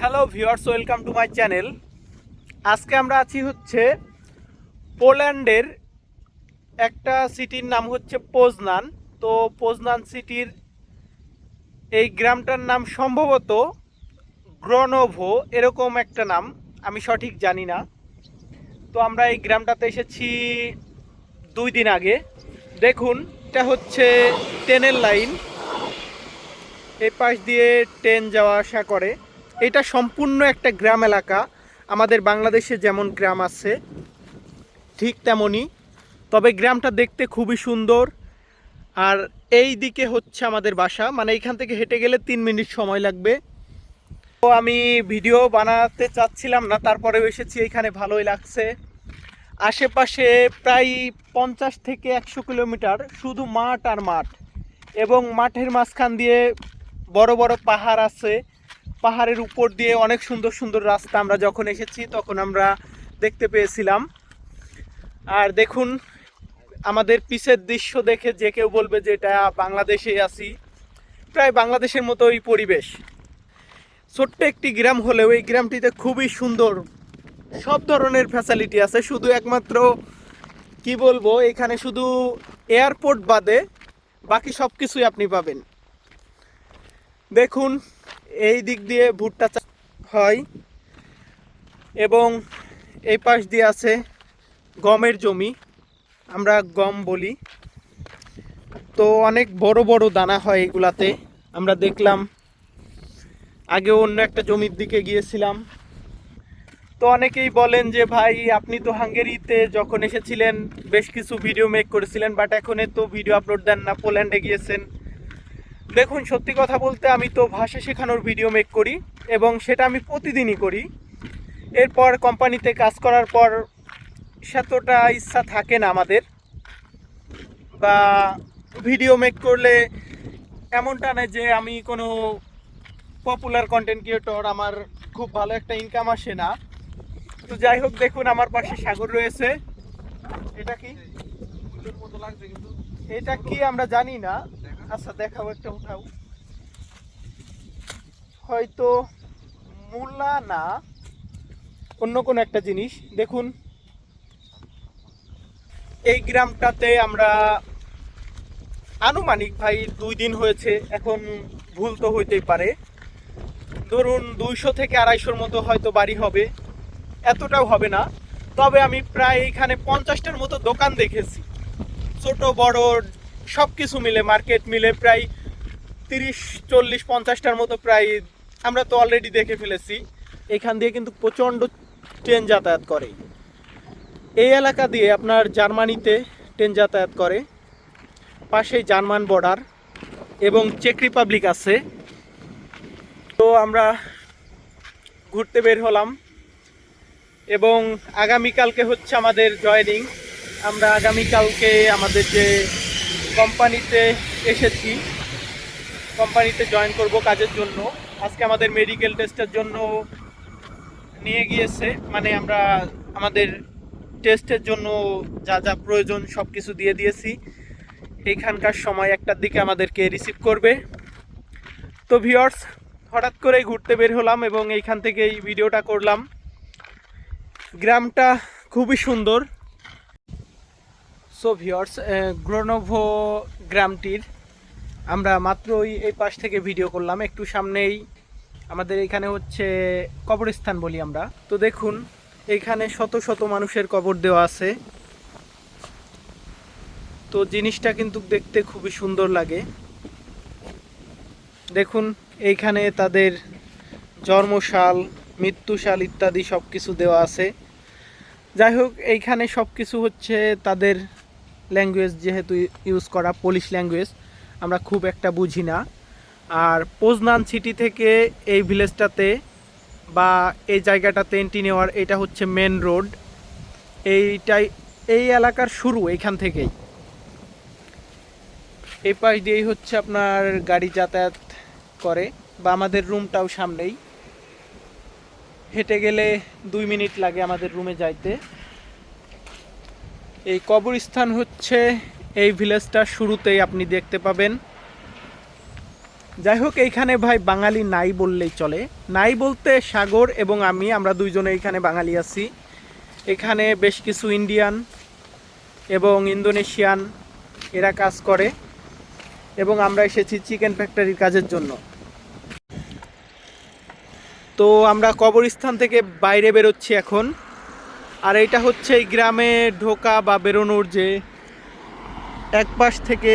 Hello viewers welcome to my channel আজকে আমরা আছি হচ্ছে পোল্যান্ডের একটা সিটির নাম হচ্ছে পোজনান। তো পোজনান সিটির এই গ্রামটার নাম সম্ভবত গ্রনোভো, এরকম একটা নাম, আমি সঠিক জানি না। তো আমরা এই গ্রামটাতে এসেছি দুই দিন আগে। দেখুন, এটা হচ্ছে ট্রেনের লাইন। এই পাশ দিয়ে ট্রেন যাওয়া আসা করে। এটা সম্পূর্ণ একটা গ্রাম এলাকা। আমাদের বাংলাদেশে যেমন গ্রাম আছে, ঠিক তেমনই। তবে গ্রামটা দেখতে খুবই সুন্দর। আর এই দিকে হচ্ছে আমাদের বাসা। মানে এইখান থেকে হেঁটে গেলে তিন মিনিট সময় লাগবে। তো আমি ভিডিও বানাতে চাচ্ছিলাম না, তারপরেও এসেছি। এখানে ভালোই লাগছে। আশেপাশে প্রায় পঞ্চাশ থেকে একশো কিলোমিটার শুধু মাঠ আর মাঠ। এবং মাঠের মাঝখান দিয়ে বড় বড় পাহাড় আছে। পাহাড়ের উপর দিয়ে অনেক সুন্দর সুন্দর রাস্তা আমরা যখন এসেছি, তখন আমরা দেখতে পেয়েছিলাম। আর দেখুন, আমাদের পিছের দৃশ্য দেখে যে কেউ বলবে যে এটা বাংলাদেশে আছি, প্রায় বাংলাদেশের মতোই পরিবেশ। ছোট্ট একটি গ্রাম হলেও এই গ্রামটিতে খুবই সুন্দর, সব ধরনের ফ্যাসিলিটি আছে। শুধু একমাত্র, কি বলব, এখানে শুধু এয়ারপোর্ট বাদে বাকি সব কিছুই আপনি পাবেন। দেখুন এই দিক দিয়ে ভুট্টা চাষ হয় এবং এই পাশ দিয়ে আছে গমের জমি। আমরা গম বলি। তো অনেক বড় বড় দানা হয় এগুলাতে। আমরা দেখলাম, আগে অন্য একটা জমির দিকে গিয়েছিলাম। তো অনেকেই বলেন যে, ভাই, আপনি তো হাঙ্গেরিতে যখন এসেছিলেন, বেশ কিছু ভিডিও মেক করেছিলেন বাট এখন তো ভিডিও আপলোড দেন না পোল্যান্ডে গিয়েছেন। দেখুন সত্যি কথা বলতে আমি তো ভাষা শেখানোর ভিডিও মেক করি এবং সেটা আমি প্রতিদিনই করি। এরপর কোম্পানিতে কাজ করার পর সেতটা ইচ্ছা থাকে না আমাদের। বা ভিডিও মেক করলে এমনটা না যে আমি কোনো পপুলার কন্টেন্ট ক্রিয়েটর আমার খুব ভালো একটা ইনকাম আসে না। তো যাই হোক দেখুন আমার পাশে সাগর রয়েছে। এটা কি? এটা কি আমরা জানি না। আচ্ছা দেখাও একটা, উঠাও। হয়তো মূলা না, অন্য কোনো একটা জিনিস। দেখুন, এই গ্রামটাতে আমরা আনুমানিক ভাই দুই দিন হয়েছে, এখন ভুল তো হইতেই পারে। ধরুন দুইশো থেকে আড়াইশোর মতো হয়তো বাড়ি হবে, এতটাও হবে না। তবে আমি প্রায় এখানে পঞ্চাশটার মতো দোকান দেখেছি। ছোট, বড় সব কিছু মিলে মার্কেট মিলে প্রায় তিরিশ, চল্লিশ, পঞ্চাশটার মতো প্রায় আমরা তো অলরেডি দেখে ফেলেছি। এখান দিয়ে কিন্তু প্রচণ্ড ট্রেন যাতায়াত করে। এই এলাকা দিয়ে আপনার জার্মানিতে ট্রেন যাতায়াত করে। পাশেই জার্মান বর্ডার এবং চেক রিপাবলিক আছে। তো আমরা ঘুরতে বের হলাম এবং আগামীকালকে হচ্ছে আমাদের জয়েনিং আমরা আগামীকালকে আমাদের যে কোম্পানিতে এসেছি। কোম্পানিতে জয়েন করব কাজের জন্য। আজকে আমাদের মেডিকেল টেস্টের জন্য নিয়ে গিয়েছে। মানে আমরা আমাদের টেস্টের জন্য যা যা প্রয়োজন সব কিছু দিয়ে দিয়েছি। এইখানকার সময় একটার দিকে আমাদেরকে রিসিভ করবে। তো ভিওর্স হঠাৎ করেই ঘুরতে বের হলাম এবং এইখান থেকে এই ভিডিওটা করলাম। গ্রামটা খুবই সুন্দর। সো ভিওর্স গ্রোনোভো গ্রামটির, আমরা মাত্রই এই পাশ থেকে ভিডিও করলাম। একটু সামনেই আমাদের এখানে হচ্ছে কবরস্থান বলি আমরা। তো দেখুন এইখানে শত শত মানুষের কবর দেওয়া আছে। তো জিনিসটা কিন্তু দেখতে খুবই সুন্দর লাগে। দেখুন, এইখানে তাদের জন্মশাল, মৃত্যুশাল ইত্যাদি সব কিছু দেওয়া আছে। যাই হোক, এইখানে সব কিছু হচ্ছে তাদের ল্যাঙ্গুয়েজ যেহেতু ইউজ করা পোলিশ ল্যাঙ্গুয়েজ আমরা খুব একটা বুঝি না। আর পোজনান সিটি থেকে এই ভিলেজটাতে বা এই জায়গাটাতে এন্ট্রি নেওয়ার এটা হচ্ছে মেন রোড এইটাই, এই এলাকার শুরু এইখান থেকেই। এই পাশ দিয়েই হচ্ছে আপনার গাড়ি যাতায়াত করে, বা আমাদের রুমটাও সামনেই। হেঁটে গেলে দুই মিনিট লাগে আমাদের রুমে যাইতে। এই কবরস্থান হচ্ছে এই ভিলেজটার শুরুতেই আপনি দেখতে পাবেন। যাই হোক, এইখানে ভাই বাঙালি নাই বললেই চলে। নাই বলতে সাগর এবং আমি, আমরা দুইজনে এইখানে বাঙালি আছি। এখানে বেশ কিছু ইন্ডিয়ান এবং ইন্দোনেশিয়ান এরা কাজ করে এবং আমরা এসেছি চিকেন ফ্যাক্টরির কাজের জন্য। তো আমরা কবরস্থান থেকে বাইরে বেরোচ্ছি এখন। আর এটা হচ্ছে এই গ্রামে ঢোকা বা বেরোনোর যে এক পাশ থেকে,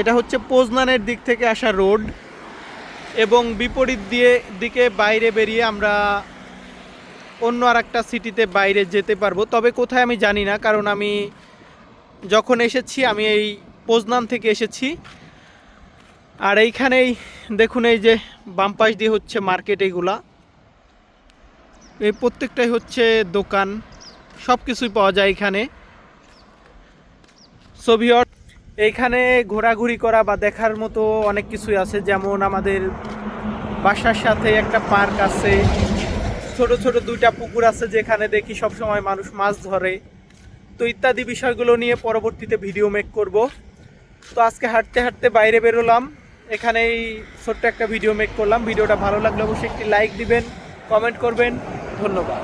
এটা হচ্ছে পোজনানের দিক থেকে আসা রোড এবং বিপরীত দিয়ে, দিকে বাইরে বেরিয়ে আমরা অন্য আর একটা সিটিতে বাইরে যেতে পারব। তবে কোথায় আমি জানি না, কারণ আমি যখন এসেছি, আমি এই পোজনান থেকে এসেছি। আর এইখানেই দেখুন এই যে বাম পাশ দিয়ে হচ্ছে মার্কেট এইগুলা। এই প্রত্যেকটাই হচ্ছে দোকান। সব কিছুই পাওয়া যায় এখানে। সোভিয়ট এইখানে ঘোরাঘুরি করা বা দেখার মতো অনেক কিছুই আছে। যেমন আমাদের বাসার সাথে একটা পার্ক আছে। ছোট ছোট দুইটা পুকুর আছে যেখানে দেখি সব সময় মানুষ মাছ ধরে। তো ইত্যাদি বিষয়গুলো নিয়ে পরবর্তীতে ভিডিও মেক করব। তো আজকে হাঁটতে হাঁটতে বাইরে বেরোলাম। এখানেই ছোট্ট একটা ভিডিও মেক করলাম। ভিডিওটা ভালো লাগলে অবশ্যই একটি লাইক দিবেন কমেন্ট করবেন। ধন্যবাদ।